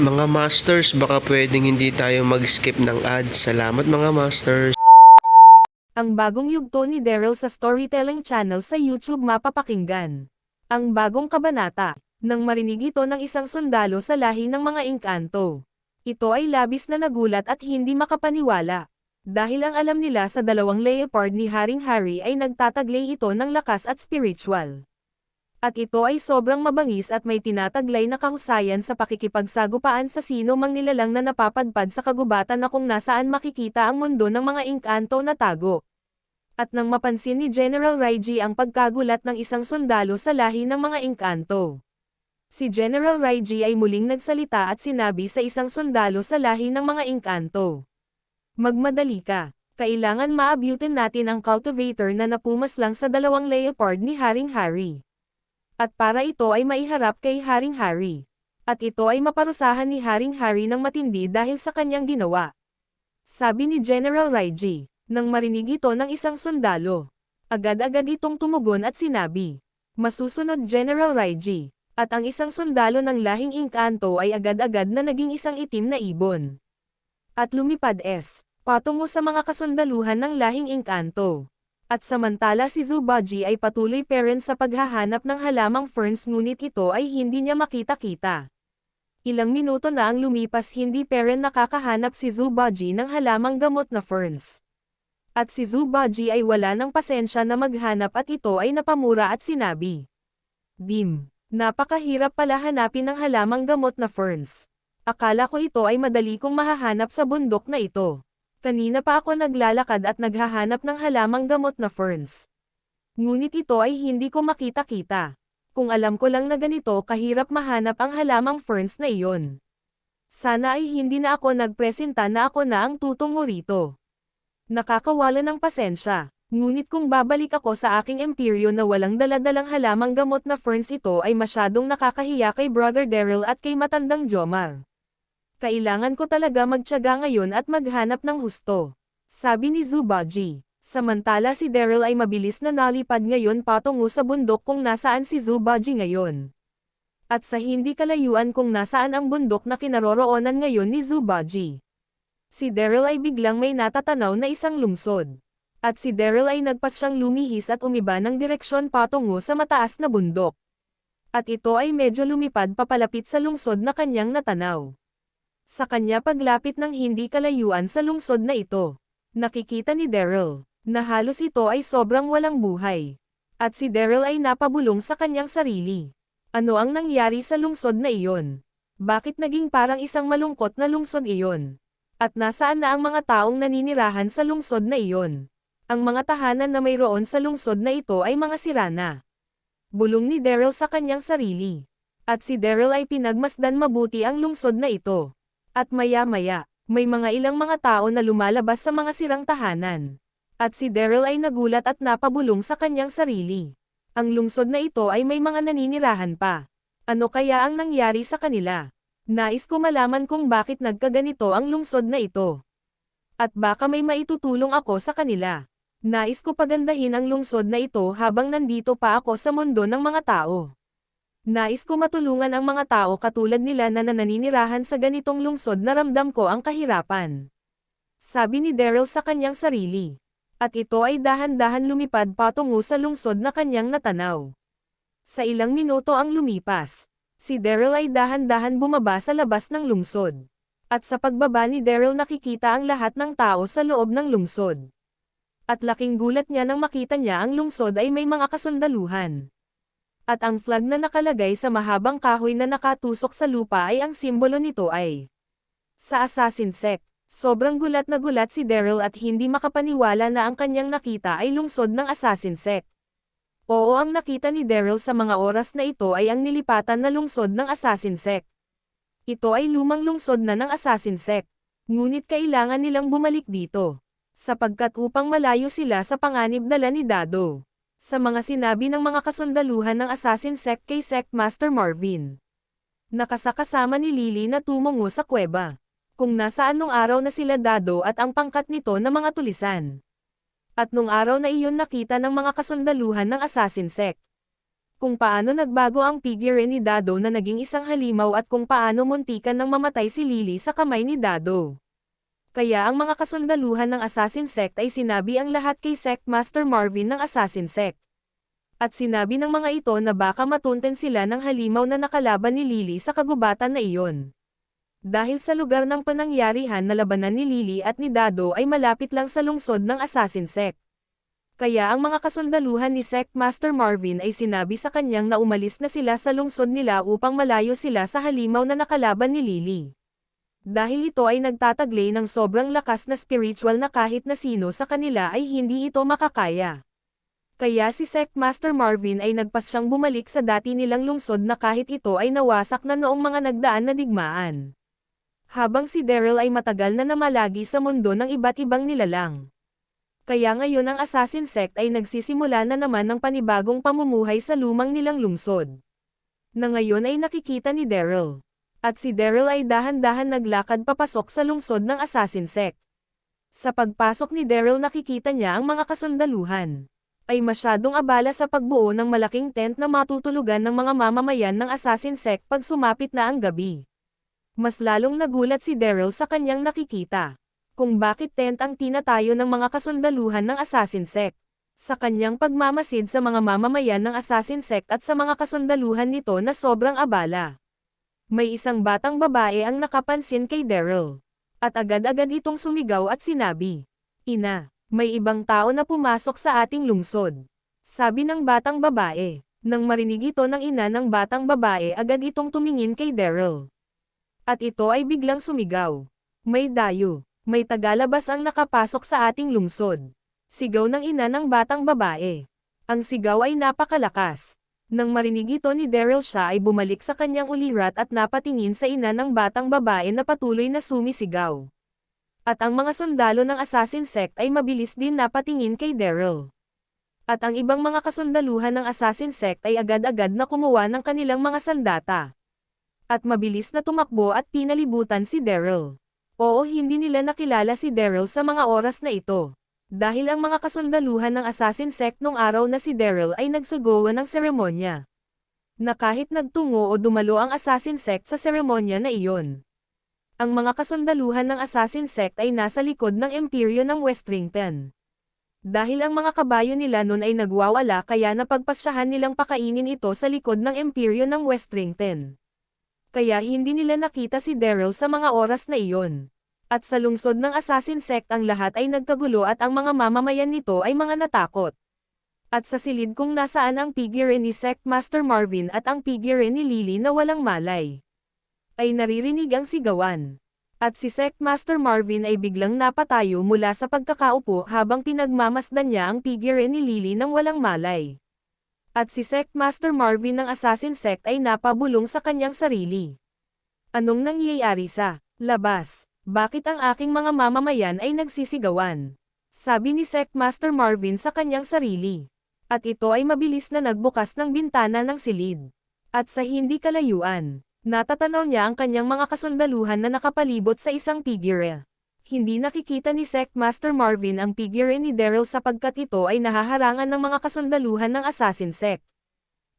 Mga Masters, baka pwedeng hindi tayo mag-skip ng ads. Salamat mga Masters. Ang bagong yugto ni Daryl sa storytelling channel sa YouTube mapapakinggan. Ang bagong kabanata, nang marinig ito ng isang sundalo sa lahi ng mga Engkanto. Ito ay labis na nagulat at hindi makapaniwala. Dahil ang alam nila sa dalawang leopard ni Haring Harry ay nagtataglay ito ng lakas at spiritual. At ito ay sobrang mabangis at may tinataglay na kahusayan sa pakikipagsagupaan sa sino mang nilalang na napapadpad sa kagubatan na kung nasaan makikita ang mundo ng mga Engkanto na tago. At nang mapansin ni General Raiji ang pagkagulat ng isang sundalo sa lahi ng mga Engkanto. Si General Raiji ay muling nagsalita at sinabi sa isang sundalo sa lahi ng mga Engkanto. Magmadali ka. Kailangan maabutin natin ang cultivator na napumaslang sa dalawang leopard ni Haring Harry. At para ito ay maiharap kay Haring Harry. At ito ay maparusahan ni Haring Harry ng matindi dahil sa kanyang ginawa. Sabi ni General Raiji, nang marinig ito ng isang sundalo. Agad-agad itong tumugon at sinabi, Masusunod General Raiji, at ang isang sundalo ng lahing Engkanto ay agad-agad na naging isang itim na ibon. At lumipad S, patungo sa mga kasundaluhan ng lahing Engkanto. At samantala si Zubaji ay patuloy pa rin sa paghahanap ng halamang ferns ngunit ito ay hindi niya makita-kita. Ilang minuto na ang lumipas hindi pa rin nakakahanap si Zubaji ng halamang gamot na ferns. At si Zubaji ay wala ng pasensya na maghanap at ito ay napamura at sinabi. Dim, napakahirap pala hanapin ng halamang gamot na ferns. Akala ko ito ay madali kong mahahanap sa bundok na ito. Kanina pa ako naglalakad at naghahanap ng halamang gamot na ferns. Ngunit ito ay hindi ko makita-kita. Kung alam ko lang na ganito kahirap mahanap ang halamang ferns na iyon. Sana ay hindi na ako nagpresenta na ako na ang tutungo rito. Nakakawala ng pasensya. Ngunit kung babalik ako sa aking imperyo na walang daladalang halamang gamot na ferns ito ay masyadong nakakahiya kay Brother Daryl at kay matandang Jomar. Kailangan ko talaga magtyaga ngayon at maghanap ng husto. Sabi ni Zubaji. Samantala si Daryl ay mabilis na nalipad ngayon patungo sa bundok kung nasaan si Zubaji ngayon. At sa hindi kalayuan kung nasaan ang bundok na kinaroroonan ngayon ni Zubaji. Si Daryl ay biglang may natatanaw na isang lungsod. At si Daryl ay nagpas siyang lumihis at umiba ng direksyon patungo sa mataas na bundok. At ito ay medyo lumipad papalapit sa lungsod na kanyang natanaw. Sa kanya paglapit ng hindi kalayuan sa lungsod na ito, nakikita ni Daryl, na halos ito ay sobrang walang buhay. At si Daryl ay napabulong sa kanyang sarili. Ano ang nangyari sa lungsod na iyon? Bakit naging parang isang malungkot na lungsod iyon? At nasaan na ang mga taong naninirahan sa lungsod na iyon? Ang mga tahanan na mayroon sa lungsod na ito ay mga sirana. Bulong ni Daryl sa kanyang sarili. At si Daryl ay pinagmasdan mabuti ang lungsod na ito. At maya-maya, may mga ilang mga tao na lumalabas sa mga sirang tahanan. At si Daryl ay nagulat at napabulong sa kanyang sarili. Ang lungsod na ito ay may mga naninirahan pa. Ano kaya ang nangyari sa kanila? Nais ko malaman kung bakit nagkaganito ang lungsod na ito. At baka may maitutulong ako sa kanila. Nais ko pagandahin ang lungsod na ito habang nandito pa ako sa mundo ng mga tao. Nais ko matulungan ang mga tao katulad nila na naninirahan sa ganitong lungsod na ramdam ko ang kahirapan. Sabi ni Daryl sa kanyang sarili. At ito ay dahan-dahan lumipad patungo sa lungsod na kanyang natanaw. Sa ilang minuto ang lumipas. Si Daryl ay dahan-dahan bumaba sa labas ng lungsod. At sa pagbaba ni Daryl nakikita ang lahat ng tao sa loob ng lungsod. At laking gulat niya nang makita niya ang lungsod ay may mga kasundaluhan. At ang flag na nakalagay sa mahabang kahoy na nakatusok sa lupa ay ang simbolo nito ay sa Assassin Sect. Sobrang gulat na gulat si Daryl at hindi makapaniwala na ang kanyang nakita ay lungsod ng Assassin Sect. Oo ang nakita ni Daryl sa mga oras na ito ay ang nilipatan na lungsod ng Assassin Sect. Ito ay lumang lungsod na ng Assassin Sect. Ngunit kailangan nilang bumalik dito. Sapagkat upang malayo sila sa panganib dala ni Dado. Sa mga sinabi ng mga kasundaluhan ng Assassin Sect kay Sect Master Marvin. Nakasakasama ni Lily na tumungo sa kuweba. Kung nasaan nung araw na sila Dado at ang pangkat nito na mga tulisan. At nung araw na iyon nakita ng mga kasundaluhan ng Assassin Sect. Kung paano nagbago ang figure ni Dado na naging isang halimaw at kung paano muntikan nang mamatay si Lily sa kamay ni Dado. Kaya ang mga kasundaluhan ng Assassin Sect ay sinabi ang lahat kay Sect Master Marvin ng Assassin Sect. At sinabi ng mga ito na baka matunten sila ng halimaw na nakalaban ni Lily sa kagubatan na iyon. Dahil sa lugar ng panangyarihan na labanan ni Lily at ni Dado ay malapit lang sa lungsod ng Assassin Sect. Kaya ang mga kasundaluhan ni Sect Master Marvin ay sinabi sa kanyang na umalis na sila sa lungsod nila upang malayo sila sa halimaw na nakalaban ni Lily. Dahil ito ay nagtataglay ng sobrang lakas na spiritual na kahit na sino sa kanila ay hindi ito makakaya. Kaya si Sect Master Marvin ay nagpasyang bumalik sa dati nilang lungsod na kahit ito ay nawasak na noong mga nagdaan na digmaan habang si Daryl ay matagal na namalagi sa mundo ng iba't ibang nilalang. Kaya ngayon ang Assassin Sect ay nagsisimula na naman ng panibagong pamumuhay sa lumang nilang lungsod. Na ngayon ay nakikita ni Daryl. At si Daryl ay dahan-dahan naglakad papasok sa lungsod ng Assassin Sect. Sa pagpasok ni Daryl nakikita niya ang mga kasundaluhan. Ay masyadong abala sa pagbuo ng malaking tent na matutulugan ng mga mamamayan ng Assassin Sect pag sumapit na ang gabi. Mas lalong nagulat si Daryl sa kanyang nakikita. Kung bakit tent ang tinatayo ng mga kasundaluhan ng Assassin Sect. Sa kanyang pagmamasid sa mga mamamayan ng Assassin Sect at sa mga kasundaluhan nito na sobrang abala. May isang batang babae ang nakapansin kay Daryl. At agad-agad itong sumigaw at sinabi, Ina, may ibang tao na pumasok sa ating lungsod. Sabi ng batang babae. Nang marinig ito ng ina ng batang babae agad itong tumingin kay Daryl. At ito ay biglang sumigaw. May dayo. May tagalabas ang nakapasok sa ating lungsod. Sigaw ng ina ng batang babae. Ang sigaw ay napakalakas. Nang marinig ito ni Daryl siya ay bumalik sa kanyang ulirat at napatingin sa ina ng batang babae na patuloy na sumisigaw. At ang mga sundalo ng Assassin Sect ay mabilis din napatingin kay Daryl. At ang ibang mga kasundaluhan ng Assassin Sect ay agad-agad na kumuha ng kanilang mga sandata at mabilis na tumakbo at pinalibutan si Daryl. Oo hindi nila nakilala si Daryl sa mga oras na ito. Dahil ang mga kasundaluhan ng Assassin Sect nung araw na si Daryl ay nagsagawa ng seremonya. Na kahit nagtungo o dumalo ang Assassin Sect sa seremonya na iyon. Ang mga kasundaluhan ng Assassin Sect ay nasa likod ng Imperyo ng Westrington. Dahil ang mga kabayo nila noon ay nagwawala kaya napagpasyahan nilang pakainin ito sa likod ng Imperyo ng Westrington kaya hindi nila nakita si Daryl sa mga oras na iyon. At sa lungsod ng Assassin Sect ang lahat ay nagkagulo at ang mga mamamayan nito ay mga natakot. At sa silid kung nasaan ang figure ni Sect Master Marvin at ang figure ni Lily na walang malay. Ay naririnig ang sigawan. At si Sect Master Marvin ay biglang napatayo mula sa pagkakaupo habang pinagmamasdan niya ang figure ni Lily ng walang malay. At si Sect Master Marvin ng Assassin Sect ay napabulong sa kanyang sarili. Anong nangyayari sa labas? Bakit ang aking mga mamamayan ay nagsisigawan? Sabi ni Sect Master Marvin sa kanyang sarili. At ito ay mabilis na nagbukas ng bintana ng silid. At sa hindi kalayuan, natatanaw niya ang kanyang mga kasundaluhan na nakapalibot sa isang figure. Hindi nakikita ni Sect Master Marvin ang figure ni Daryl sapagkat ito ay nahaharangan ng mga kasundaluhan ng Assassin Sect.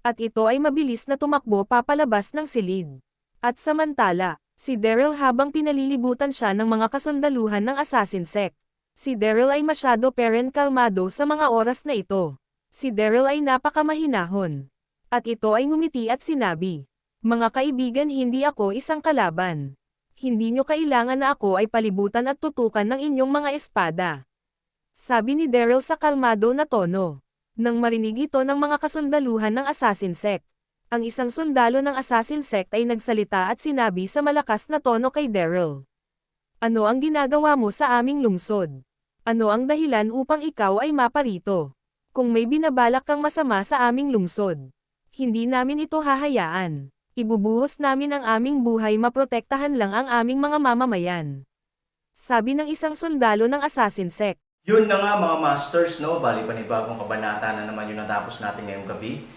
At ito ay mabilis na tumakbo papalabas ng silid. At samantala, si Daryl habang pinalilibutan siya ng mga kasundaluhan ng Assassin Sect. Si Daryl ay masyado parent kalmado sa mga oras na ito. Si Daryl ay napakamahinahon. At ito ay ngumiti at sinabi, Mga kaibigan hindi ako isang kalaban. Hindi nyo kailangan na ako ay palibutan at tutukan ng inyong mga espada. Sabi ni Daryl sa kalmado na tono. Nang marinig ito ng mga kasundaluhan ng Assassin Sect. Ang isang sundalo ng Assassin Sect ay nagsalita at sinabi sa malakas na tono kay Daryl. Ano ang ginagawa mo sa aming lungsod? Ano ang dahilan upang ikaw ay maparito? Kung may binabalak kang masama sa aming lungsod, hindi namin ito hahayaan. Ibubuhos namin ang aming buhay maprotektahan lang ang aming mga mamamayan. Sabi ng isang sundalo ng Assassin Sect. Yun na nga mga masters, no? Bali panibagong kabanata na naman yung natapos natin ngayong gabi.